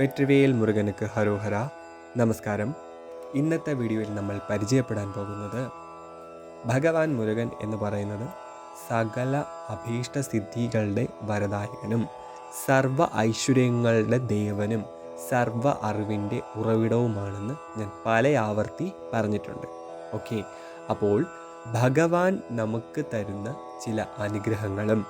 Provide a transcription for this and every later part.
വെற்றிവേൽ മുരുകനുക്ക് ഹരോഹര. നമസ്കാരം. ഇന്നത്തെ വീഡിയോയിൽ നമ്മൾ പരിചയപ്പെടാൻ പോകുന്നത് ഭഗവാൻ മുരുകൻ എന്ന് പറയുന്നത് സകല അഭീഷ്ട സിദ്ധികളുടെ വരദായകനും സർവ ഐശ്വര്യങ്ങളുടെ ദേവനും സർവ അറിവിന്റെ ഉറവിടവുമാണെന്ന് ഞാൻ പല ആവർത്തി പറഞ്ഞിട്ടുണ്ട്. ഓക്കെ. അപ്പോൾ ഭഗവാൻ നമുക്ക് തരുന്ന ചില അനുഗ്രഹങ്ങളും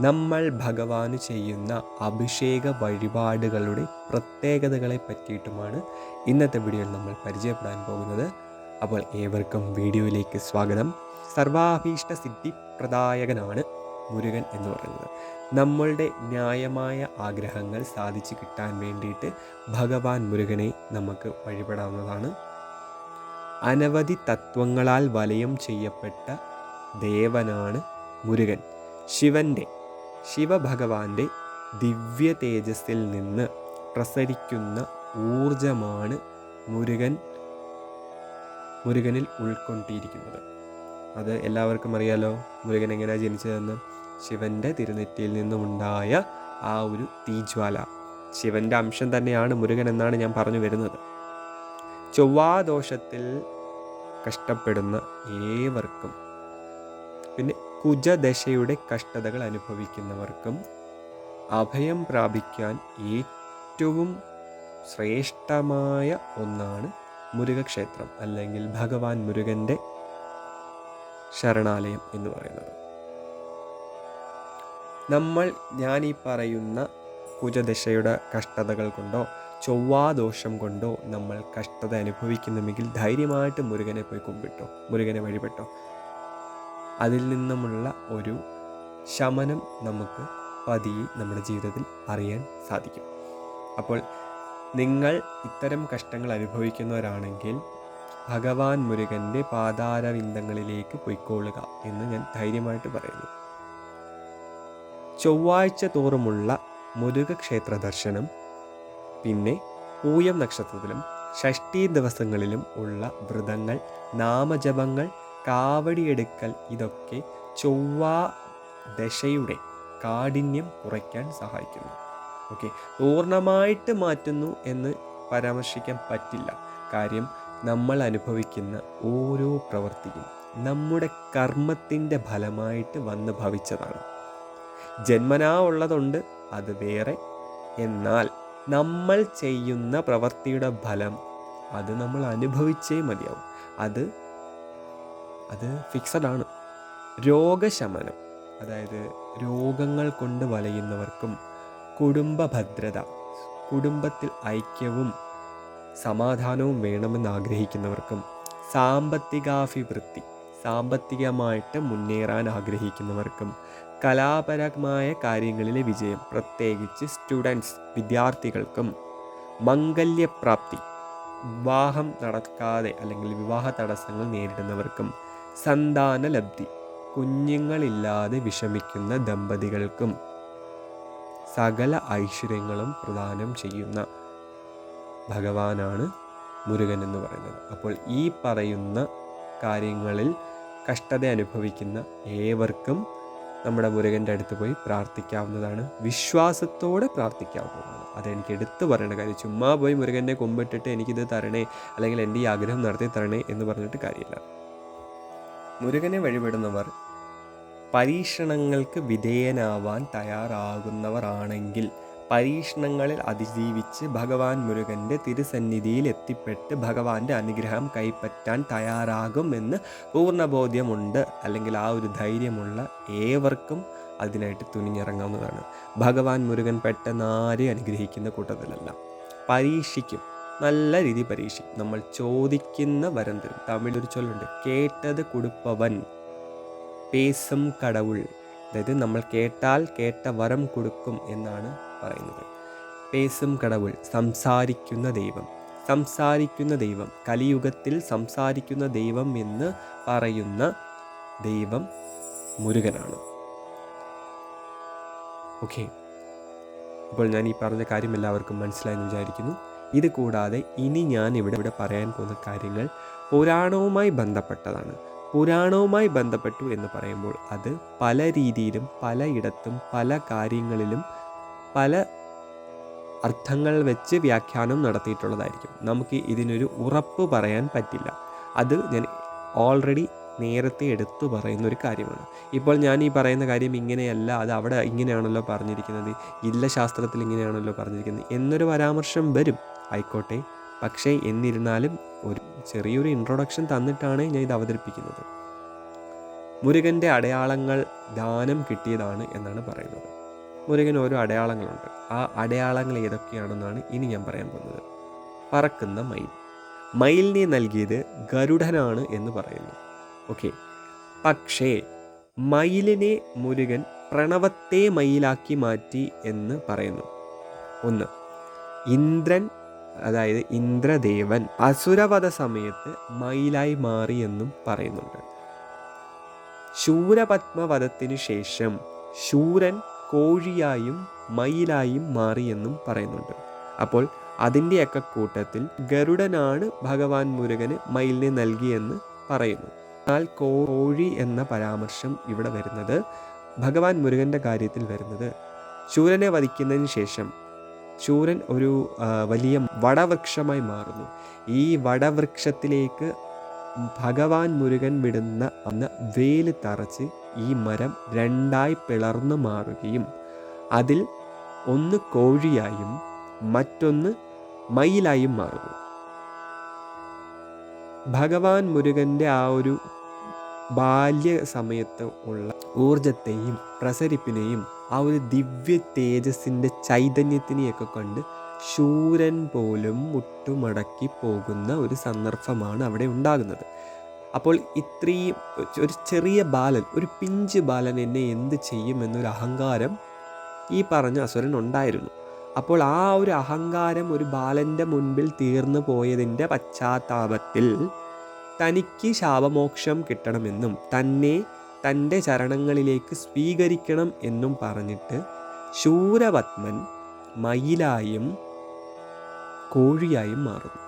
നമ്മൾ ഭഗവാന് ചെയ്യുന്ന അഭിഷേക വഴിപാടുകളുടെ പ്രത്യേകതകളെ പറ്റിയിട്ടുമാണ് ഇന്നത്തെ വീഡിയോയിൽ നമ്മൾ പരിചയപ്പെടാൻ പോകുന്നത്. അപ്പോൾ ഏവർക്കും വീഡിയോയിലേക്ക് സ്വാഗതം. സർവാഭീഷ്ട സിദ്ധി പ്രദായകനാണ് മുരുകൻ എന്ന് പറയുന്നത്. നമ്മളുടെ ന്യായമായ ആഗ്രഹങ്ങൾ സാധിച്ചു കിട്ടാൻ വേണ്ടിയിട്ട് ഭഗവാൻ മുരുകനെ നമുക്ക് വഴിപെടാവുന്നതാണ്. അനവധി തത്വങ്ങളാൽ വലയം ചെയ്യപ്പെട്ട ദേവനാണ് മുരുകൻ. ശിവന്റെ ശിവഭഗവാന്റെ ദിവ്യ തേജസ്സിൽ നിന്ന് പ്രസരിക്കുന്ന ഊർജമാണ് മുരുകൻ മുരുകനിൽ ഉൾക്കൊണ്ടിരിക്കുന്നത്. അത് എല്ലാവർക്കും അറിയാലോ മുരുകൻ എങ്ങനെയാണ് ജനിച്ചതെന്ന്? ശിവന്റെ തിരുനെറ്റിയിൽ നിന്നുമുണ്ടായ ആ ഒരു തീജ്വാല. ശിവന്റെ അംശം തന്നെയാണ് മുരുകൻ എന്നാണ് ഞാൻ പറഞ്ഞു വരുന്നത്. ചൊവ്വാദോഷത്തിൽ കഷ്ടപ്പെടുന്ന ഏവർക്കും. പിന്നെ കുജദശയുടെ കഷ്ടതകൾ അനുഭവിക്കുന്നവർക്കും അഭയം പ്രാപിക്കാൻ ഏറ്റവും ശ്രേഷ്ഠമായ ഒന്നാണ് മുരുകക്ഷേത്രം അല്ലെങ്കിൽ ഭഗവാൻ മുരുകന്റെ ശരണാലയം എന്ന് പറയുന്നത്. നമ്മൾ ഞാൻ ഈ പറയുന്ന കുജദശയുടെ കഷ്ടതകൾ കൊണ്ടോ ചൊവ്വാദോഷം കൊണ്ടോ നമ്മൾ കഷ്ടത അനുഭവിക്കുന്നുവെങ്കിൽ ധൈര്യമായിട്ട് മുരുകനെ പോയി കുമ്പിട്ടോ മുരുകനെ വഴിപ്പെട്ടോ അതിൽ നിന്നുമുള്ള ഒരു ശമനം നമുക്ക് പതിയെ നമ്മുടെ ജീവിതത്തിൽ അറിയാൻ സാധിക്കും. അപ്പോൾ നിങ്ങൾ ഇത്തരം കഷ്ടങ്ങൾ അനുഭവിക്കുന്നവരാണെങ്കിൽ ഭഗവാൻ മുരുകന്റെ പാതാരവിന്ദങ്ങളിലേക്ക് പൊയ്ക്കൊള്ളുക എന്ന് ഞാൻ ധൈര്യമായിട്ട് പറയുന്നു. ചൊവ്വാഴ്ച തോറുമുള്ള മുരുക ക്ഷേത്ര ദർശനം പിന്നെ പൂയം നക്ഷത്രത്തിലും ഷഷ്ടി ദിവസങ്ങളിലും ഉള്ള വ്രതങ്ങൾ നാമജപങ്ങൾ കാവടിയെടുക്കൽ ഇതൊക്കെ ചൊവ്വാ ദശയുടെ കാഠിന്യം കുറയ്ക്കാൻ സഹായിക്കുന്നു. ഓക്കെ പൂർണമായിട്ട് മാറ്റുന്നു എന്ന് പരാമർശിക്കാൻ പറ്റില്ല. കാര്യം നമ്മൾ അനുഭവിക്കുന്ന ഓരോ പ്രവൃത്തിയും നമ്മുടെ കർമ്മത്തിന്റെ ഫലമായിട്ട് വന്ന് ഭവിച്ചതാണ്. ജന്മനാ ഉള്ളതുണ്ട് അത് വേറെ. എന്നാൽ നമ്മൾ ചെയ്യുന്ന പ്രവൃത്തിയുടെ ഫലം അത് നമ്മൾ അനുഭവിച്ചേ മതിയാവും. അത് അത് ഫിക്സഡ് ആണ്. രോഗശമനം അതായത് രോഗങ്ങൾ കൊണ്ട് വലയുന്നവർക്കും കുടുംബ ഭദ്രത കുടുംബത്തിൽ ഐക്യവും സമാധാനവും വേണമെന്ന് ആഗ്രഹിക്കുന്നവർക്കും സാമ്പത്തികാഭിവൃദ്ധി സാമ്പത്തികമായിട്ട് മുന്നേറാൻ ആഗ്രഹിക്കുന്നവർക്കും കലാപരമായ കാര്യങ്ങളിലെ വിജയം പ്രത്യേകിച്ച് സ്റ്റുഡൻസ് വിദ്യാർത്ഥികൾക്കും മംഗല്യപ്രാപ്തി വിവാഹം നടക്കാതെ അല്ലെങ്കിൽ വിവാഹ തടസ്സങ്ങൾ നേരിടുന്നവർക്കും സന്താന ലബ്ധി കുഞ്ഞുങ്ങളില്ലാതെ വിഷമിക്കുന്ന ദമ്പതികൾക്കും സകല ഐശ്വര്യങ്ങളും പ്രദാനം ചെയ്യുന്ന ഭഗവാനാണ് മുരുകൻ എന്ന് പറയുന്നത്. അപ്പോൾ ഈ പറയുന്ന കാര്യങ്ങളിൽ കഷ്ടത അനുഭവിക്കുന്ന ഏവർക്കും നമ്മുടെ മുരുകന്റെ അടുത്ത് പോയി പ്രാർത്ഥിക്കാവുന്നതാണ്. വിശ്വാസത്തോടെ പ്രാർത്ഥിക്കാവുന്നതാണ്. അതെനിക്ക് എടുത്തു പറയേണ്ട കാര്യം. ചുമ്മാ പോയി മുരുകന്റെ കൊമ്പിട്ടിട്ട് എനിക്കിത് തരണേ അല്ലെങ്കിൽ എന്റെ ഈ ആഗ്രഹം നടത്തി തരണേ എന്ന് പറഞ്ഞിട്ട് കാര്യമില്ല. മുരുകനെ വഴിപെടുന്നവർ പരീക്ഷണങ്ങൾക്ക് വിധേയനാവാൻ തയ്യാറാകുന്നവരാണെങ്കിൽ പരീക്ഷണങ്ങളിൽ അതിജീവിച്ച് ഭഗവാൻ മുരുകന്റെ തിരുസന്നിധിയിൽ എത്തിപ്പെട്ട് ഭഗവാന്റെ അനുഗ്രഹം കൈപ്പറ്റാൻ തയ്യാറാകും തയ്യാറാകുമെന്ന് പൂർണബോധ്യമുണ്ട്. അല്ലെങ്കിൽ ആ ഒരു ധൈര്യമുള്ള ഏവർക്കും അതിനായിട്ട് തുനിഞ്ഞിറങ്ങാവുന്നതാണ്. ഭഗവാൻ മുരുകൻ പെട്ടെന്ന് ആരെയും അനുഗ്രഹിക്കുന്ന കൂട്ടത്തിലല്ല. പരീക്ഷിക്കും. നല്ല രീതി പരീക്ഷിക്കും നമ്മൾ ചോദിക്കുന്ന വരം തരും. തമിഴ് ഒരു ചൊല്ലുണ്ട്. കേട്ടത് കൊടുപ്പവൻ പേസും കടവുൾ. അതായത് നമ്മൾ കേട്ടാൽ കേട്ട വരം കൊടുക്കും എന്നാണ് പറയുന്നത്. പേസും കടവുൾ സംസാരിക്കുന്ന ദൈവം. സംസാരിക്കുന്ന ദൈവം. കലിയുഗത്തിൽ സംസാരിക്കുന്ന ദൈവം എന്ന് പറയുന്ന ദൈവം മുരുകനാണ്. ഓക്കെ. അപ്പോൾ ഞാൻ ഈ പറഞ്ഞ കാര്യം എല്ലാവർക്കും മനസ്സിലായെന്ന് വിചാരിക്കുന്നു. ഇത് കൂടാതെ ഇനി ഞാൻ ഇവിടെ ഇവിടെ പറയാൻ പോകുന്ന കാര്യങ്ങൾ പുരാണവുമായി ബന്ധപ്പെട്ടതാണ്. പുരാണവുമായി ബന്ധപ്പെട്ടു എന്ന് പറയുമ്പോൾ അത് പല രീതിയിലും പലയിടത്തും പല കാര്യങ്ങളിലും പല അർത്ഥങ്ങൾ വെച്ച് വ്യാഖ്യാനം നടത്തിയിട്ടുള്ളതായിരിക്കും. നമുക്ക് ഇതിനൊരു ഉറപ്പ് പറയാൻ പറ്റില്ല. അത് ഞാൻ ഓൾറെഡി നേരത്തെ എടുത്തു പറയുന്ന ഒരു കാര്യമാണ്. ഇപ്പോൾ ഞാൻ ഈ പറയുന്ന കാര്യം ഇങ്ങനെയല്ല അത് അവിടെ ഇങ്ങനെയാണല്ലോ പറഞ്ഞിരിക്കുന്നത് ഇല്ല ശാസ്ത്രത്തിൽ ഇങ്ങനെയാണല്ലോ പറഞ്ഞിരിക്കുന്നത് എന്നൊരു പരാമർശം വരും. ആയിക്കോട്ടെ. പക്ഷേ എന്നിരുന്നാലും ഒരു ചെറിയൊരു ഇൻട്രൊഡക്ഷൻ തന്നിട്ടാണ് ഞാൻ ഇത് അവതരിപ്പിക്കുന്നത്. മുരുകന്റെ അടയാളങ്ങൾ ദാനം കിട്ടിയതാണ് എന്നാണ് പറയുന്നത്. മുരുകൻ ഓരോ അടയാളങ്ങളുണ്ട്. ആ അടയാളങ്ങൾ ഏതൊക്കെയാണെന്നാണ് ഇനി ഞാൻ പറയാൻ പോകുന്നത്. പറക്കുന്ന മയിൽ. മയിലിനെ നൽകിയത് ഗരുഡനാണ് എന്ന് പറയുന്നു. ഓക്കെ. പക്ഷേ മയിലിനെ മുരുകൻ പ്രണവത്തെ മയിലാക്കി മാറ്റി എന്ന് പറയുന്നു. ഒന്ന്. ഇന്ദ്രൻ അതായത് ഇന്ദ്രദേവൻ അസുരവധ സമയത്ത് മയിലായി മാറി എന്നും പറയുന്നുണ്ട്. ശൂരപത്മവധത്തിനു ശേഷം ശൂരൻ കോഴിയായും മയിലായും മാറി എന്നും പറയുന്നുണ്ട്. അപ്പോൾ അതിന്റെയൊക്കെ കൂട്ടത്തിൽ ഗരുഡനാണ് ഭഗവാൻ മുരുകന് മയിലിനെ നൽകിയെന്ന് പറയുന്നു. എന്നാൽ കോഴി എന്ന പരാമർശം ഇവിടെ വരുന്നത് ഭഗവാൻ മുരുകന്റെ കാര്യത്തിൽ വരുന്നത് ശൂരനെ വധിക്കുന്നതിന് ശേഷം ശൂരൻ ഒരു വലിയ വടവൃക്ഷമായി മാറുന്നു. ഈ വടവൃക്ഷത്തിലേക്ക് ഭഗവാൻ മുരുകൻ വിടുന്ന അന്ന് വേൽ തറച്ച് ഈ മരം രണ്ടായി പിളർന്നു മാറുകയും അതിൽ ഒന്ന് കോഴിയായും മറ്റൊന്ന് മയിലായും മാറുന്നു. ഭഗവാൻ മുരുകന്റെ ആ ഒരു ബാല്യ സമയത്ത് ഉള്ള ഊർജത്തെയും പ്രസരിപ്പിനെയും ആ ഒരു ദിവ്യ തേജസ്സിന്റെ ചൈതന്യത്തിനെയൊക്കെ കണ്ട് ശൂരൻ പോലും മുട്ടുമടക്കി പോകുന്ന ഒരു സന്ദർഭമാണ് അവിടെ ഉണ്ടാകുന്നത്. അപ്പോൾ ഇത്രയും ഒരു ചെറിയ ബാലൻ ഒരു പിഞ്ച് ബാലൻ എന്നെ എന്ത് ചെയ്യുമെന്നൊരു അഹങ്കാരം ഈ പറഞ്ഞ അസുരൻ ഉണ്ടായിരുന്നു. അപ്പോൾ ആ ഒരു അഹങ്കാരം ഒരു ബാലന്റെ മുൻപിൽ തീർന്നു പോയതിന്റെ പശ്ചാത്താപത്തിൽ തനിക്ക് ശാപമോക്ഷം കിട്ടണമെന്നും തന്നെ തന്റെ ചരണങ്ങളിലേക്ക് സ്വീകരിക്കണം എന്നും പറഞ്ഞിട്ട് ശൂരപത്മൻ മയിലായും കോഴിയായും മാറുന്നു.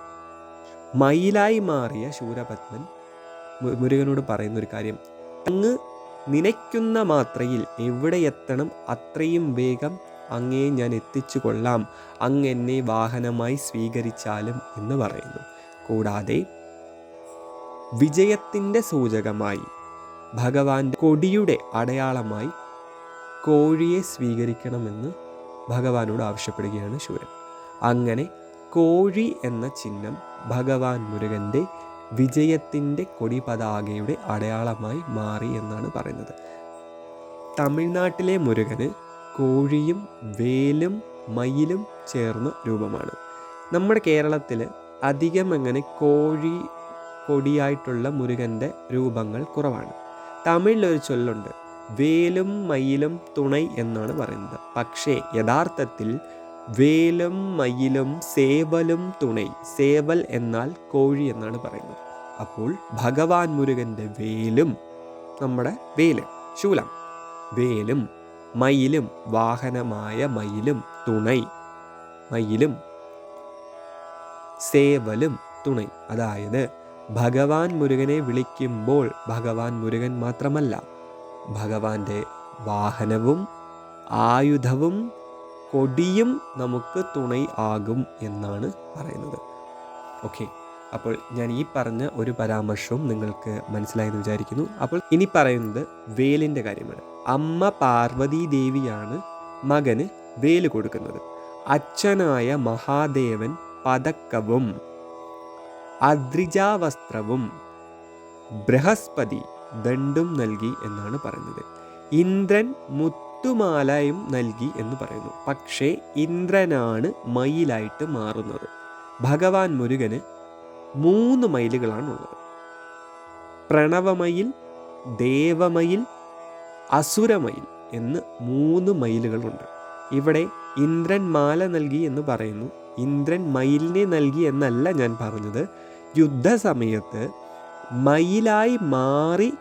മയിലായി മാറിയ ശൂരപത്മൻ മുരുകനോട് പറയുന്ന ഒരു കാര്യം. അങ്ങ് നനയ്ക്കുന്ന മാത്രയിൽ എവിടെ എത്തണം അത്രയും വേഗം അങ്ങേ ഞാൻ എത്തിച്ചു കൊള്ളാം. അങ്ങ് എന്നെ വാഹനമായി സ്വീകരിച്ചാലും എന്ന് പറയുന്നു. കൂടാതെ വിജയത്തിന്റെ സൂചകമായി ഭഗവാന്റെ കൊടിയുടെ അടയാളമായി കോഴിയെ സ്വീകരിക്കണമെന്ന് ഭഗവാനോട് ആവശ്യപ്പെടുകയാണ് ശൂരൻ. അങ്ങനെ കോഴി എന്ന ചിഹ്നം ഭഗവാൻ മുരുകന്റെ വിജയത്തിന്റെ കൊടി പതാകയുടെ അടയാളമായി മാറി എന്നാണ് പറയുന്നത്. തമിഴ്നാട്ടിലെ മുരുകന് കോഴിയും വേലും മയിലും ചേർന്ന രൂപമാണ്. നമ്മുടെ കേരളത്തിൽ അധികം അങ്ങനെ കോഴി കൊടിയായിട്ടുള്ള മുരുകന്റെ രൂപങ്ങൾ കുറവാണ്. തമിഴിലൊരു ചൊല്ലുണ്ട്. വേലും മയിലും തുണൈ എന്നാണ് പറയുന്നത്. പക്ഷേ യഥാർത്ഥത്തിൽ വേലും മയിലും സേവലും തുണൈ സേവൽ എന്നാൽ കോഴി എന്നാണ് പറയുന്നത്. അപ്പോൾ ഭഗവാൻ മുരുകന്റെ വേലും നമ്മുടെ വേൽ ശൂലം. വേലും മയിലും വാഹനമായ മയിലും തുണൈ മയിലും സേവലും തുണൈ. അതായത് ഭഗവാൻ മുരുകനെ വിളിക്കുമ്പോൾ ഭഗവാൻ മുരുകൻ മാത്രമല്ല ഭഗവാന്റെ വാഹനവും ആയുധവും കൊടിയും നമുക്ക് തുണൈ ആകും എന്നാണ് പറയുന്നത്. ഓക്കെ അപ്പോൾ ഞാൻ ഈ പറഞ്ഞ ഒരു പരാമർശവും നിങ്ങൾക്ക് മനസ്സിലായെന്ന് വിചാരിക്കുന്നു. അപ്പോൾ ഇനി പറയുന്നത് വേലിന്റെ കാര്യമാണ്. അമ്മ പാർവതി ദേവിയാണ് മകന് വേൽ കൊടുക്കുന്നത്. അച്ഛനായ മഹാദേവൻ പതക്കവും അദ്രിജാവസ്ത്രവും ബൃഹസ്പതി ദണ്ടും നൽകി എന്നാണ് പറയുന്നത്. ഇന്ദ്രൻ മുത്തുമാലയും നൽകി എന്ന് പറയുന്നു. പക്ഷേ ഇന്ദ്രനാണ് മയിലായിട്ട് മാറുന്നത്. ഭഗവാൻ മുരുകന് മൂന്ന് മയിലുകളാണുള്ളത്. പ്രണവമയിൽ ദേവമയിൽ അസുരമയിൽ എന്ന് മൂന്ന് മയിലുകളുണ്ട്. ഇവിടെ ഇന്ദ്രൻ മാല നൽകി എന്ന് പറയുന്നു. ഇന്ദ്രൻ മയിലിനെ നൽകി എന്നല്ല ഞാൻ പറഞ്ഞത്. യുദ്ധസമയത്ത് മയിലായി മാറി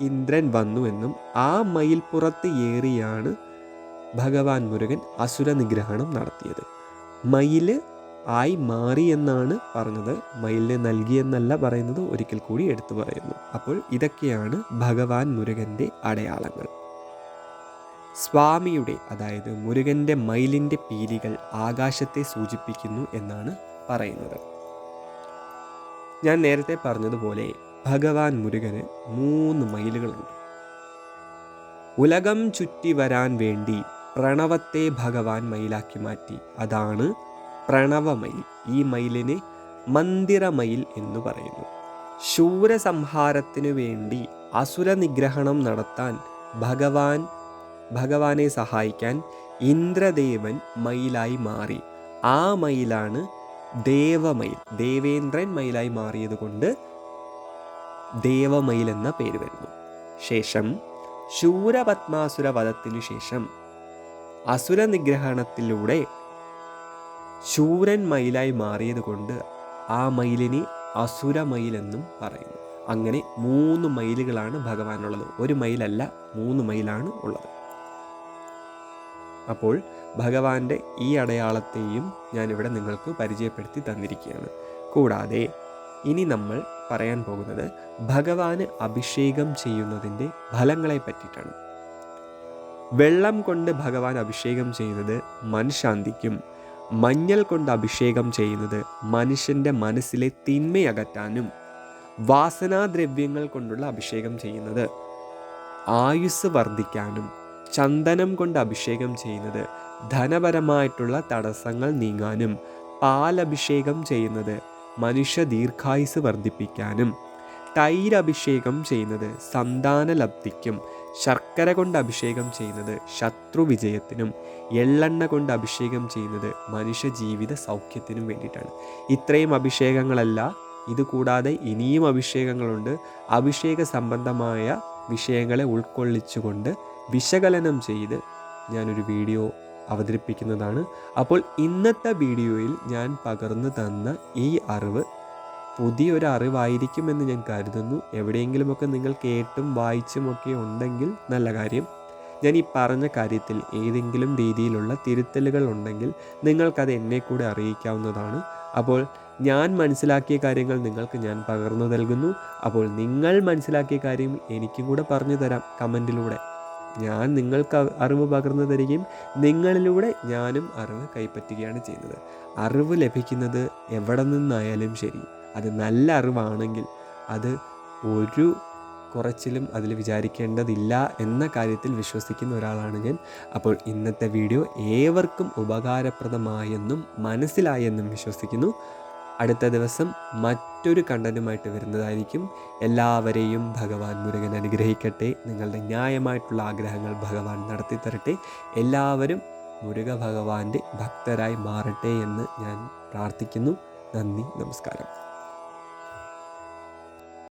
ഇന്ദ്രൻ വന്നു എന്നും ആ മയിൽപ്പുറത്ത് ഏറിയാണ് ഭഗവാൻ മുരുകൻ അസുര നിഗ്രഹണം നടത്തിയത്. മയിൽ ആയി മാറി എന്നാണ് പറഞ്ഞത്. മയിലിനെ നൽകി എന്നല്ല പറയുന്നത്. ഒരിക്കൽ കൂടി എടുത്തു പറയുന്നു. അപ്പോൾ ഇതൊക്കെയാണ് ഭഗവാൻ മുരുകന്റെ അടയാളങ്ങൾ. സ്വാമിയുടെ അതായത് മുരുകന്റെ മയിലിന്റെ പീലികൾ ആകാശത്തെ സൂചിപ്പിക്കുന്നു എന്നാണ് പറയുന്നത്. ഞാൻ നേരത്തെ പറഞ്ഞതുപോലെ ഭഗവാൻ മുരുകന് മൂന്ന് മയിലുകളുണ്ട്. ഉലകം ചുറ്റി വരാൻ വേണ്ടി പ്രണവത്തെ ഭഗവാൻ മയിലാക്കി മാറ്റി. അതാണ് പ്രണവമയിൽ ഈ മയിലിനെ മന്ദിരമയിൽ എന്ന് പറയുന്നു. ശൂരസംഹാരത്തിനു വേണ്ടി അസുര നിഗ്രഹണം നടത്താൻ ഭഗവാൻ ഭഗവാനെ സഹായിക്കാൻ ഇന്ദ്രദേവൻ മയിലായി മാറി. ആ മയിലാണ് ദേവമയിൽ ദേവേന്ദ്രൻ മയിലായി മാറിയത് കൊണ്ട് ദേവമയിൽ എന്ന പേര് വരുന്നു. ശേഷം ശൂരപത്മാസുര വധത്തിനു ശേഷം അസുര നിഗ്രഹണത്തിലൂടെ ശൂരൻ മയിലായി മാറിയത് കൊണ്ട് ആ മയിലിനെ അസുരമയിൽ എന്നും പറയുന്നു. അങ്ങനെ മൂന്ന് മയിലുകളാണ് ഭഗവാനുള്ളത്. ഒരു മയിലല്ല മൂന്ന് മയിലാണ് ഉള്ളത്. അപ്പോൾ ഭഗവാന്റെ ഈ അടയാളത്തെയും ഞാനിവിടെ നിങ്ങൾക്ക് പരിചയപ്പെടുത്തി തന്നിരിക്കുകയാണ്. കൂടാതെ ഇനി നമ്മൾ പറയാൻ പോകുന്നത് ഭഗവാന് അഭിഷേകം ചെയ്യുന്നതിന്റെ ഫലങ്ങളെ പറ്റിയിട്ടാണ്. വെള്ളം കൊണ്ട് ഭഗവാൻ അഭിഷേകം ചെയ്യുന്നത് മനഃശാന്തിക്കും മഞ്ഞൾ കൊണ്ട് അഭിഷേകം ചെയ്യുന്നത് മനുഷ്യന്റെ മനസ്സിലെ തിന്മയകറ്റാനും വാസനാദ്രവ്യങ്ങൾ കൊണ്ടുള്ള അഭിഷേകം ചെയ്യുന്നത് ആയുസ് വർദ്ധിക്കാനും ചന്ദനം കൊണ്ട് അഭിഷേകം ചെയ്യുന്നത്. ധനപരമായിട്ടുള്ള തടസ്സങ്ങൾ നീങ്ങാനും പാലഭിഷേകം ചെയ്യുന്നത് മനുഷ്യ ദീർഘായുസ് വർദ്ധിപ്പിക്കാനും. തൈരഭിഷേകം ചെയ്യുന്നത് സന്താന ലബ്ധിക്കും. ശർക്കര കൊണ്ട് അഭിഷേകം ചെയ്യുന്നത് ശത്രു വിജയത്തിനും. എള്ളെണ്ണ കൊണ്ട് അഭിഷേകം ചെയ്യുന്നത് മനുഷ്യ ജീവിത സൗഖ്യത്തിനും വേണ്ടിയിട്ടാണ്. ഇത്രയും അഭിഷേകങ്ങളല്ല ഇതുകൂടാതെ ഇനിയും അഭിഷേകങ്ങളുണ്ട്. അഭിഷേക സംബന്ധമായ വിഷയങ്ങളെ ഉൾക്കൊള്ളിച്ചുകൊണ്ട് വിശകലനം ചെയ്ത് ഞാനൊരു വീഡിയോ അവതരിപ്പിക്കുന്നതാണ്. അപ്പോൾ ഇന്നത്തെ വീഡിയോയിൽ ഞാൻ പകർന്നു തന്ന ഈ അറിവ് പുതിയൊരു അറിവായിരിക്കുമെന്ന് ഞാൻ കരുതുന്നു. എവിടെയെങ്കിലുമൊക്കെ നിങ്ങൾ കേട്ടും വായിച്ചുമൊക്കെ ഉണ്ടെങ്കിൽ നല്ല കാര്യം. ഞാൻ ഈ പറഞ്ഞ കാര്യത്തിൽ ഏതെങ്കിലും രീതിയിലുള്ള തിരുത്തലുകൾ ഉണ്ടെങ്കിൽ നിങ്ങൾക്കത് എന്നെ കൂടെ അറിയിക്കാവുന്നതാണ്. അപ്പോൾ ഞാൻ മനസ്സിലാക്കിയ കാര്യങ്ങൾ നിങ്ങൾക്ക് ഞാൻ പകർന്നു നൽകുന്നു. അപ്പോൾ നിങ്ങൾ മനസ്സിലാക്കിയ കാര്യം എനിക്കും കൂടെ പറഞ്ഞു തരാം കമന്റിലൂടെ. ഞാൻ നിങ്ങൾക്ക് അറിവ് പകർന്നു തരികയും നിങ്ങളിലൂടെ ഞാനും അറിവ് കൈപ്പറ്റുകയാണ് ചെയ്യുന്നത്. അറിവ് ലഭിക്കുന്നത് എവിടെ നിന്നായാലും ശരി. അത് നല്ല അറിവാണെങ്കിൽ അത് ഒരു കുറച്ചിലും അതിൽ വിചാരിക്കേണ്ടതില്ല എന്ന കാര്യത്തിൽ വിശ്വസിക്കുന്ന ഒരാളാണ് ഞാൻ. അപ്പോൾ ഇന്നത്തെ വീഡിയോ ഏവർക്കും ഉപകാരപ്രദമായെന്നും മനസ്സിലായെന്നും വിശ്വസിക്കുന്നു. അടുത്ത ദിവസം മറ്റൊരു കണ്ടന്റുമായിട്ട് വരുന്നതായിരിക്കും. എല്ലാവരെയും ഭഗവാൻ മുരുകൻ അനുഗ്രഹിക്കട്ടെ. നിങ്ങളുടെ ന്യായമായിട്ടുള്ള ആഗ്രഹങ്ങൾ ഭഗവാൻ നടത്തി തരട്ടെ. എല്ലാവരും മുരുക ഭഗവാന്റെ ഭക്തരായി മാറട്ടെ എന്ന് ഞാൻ പ്രാർത്ഥിക്കുന്നു. നന്ദി നമസ്കാരം.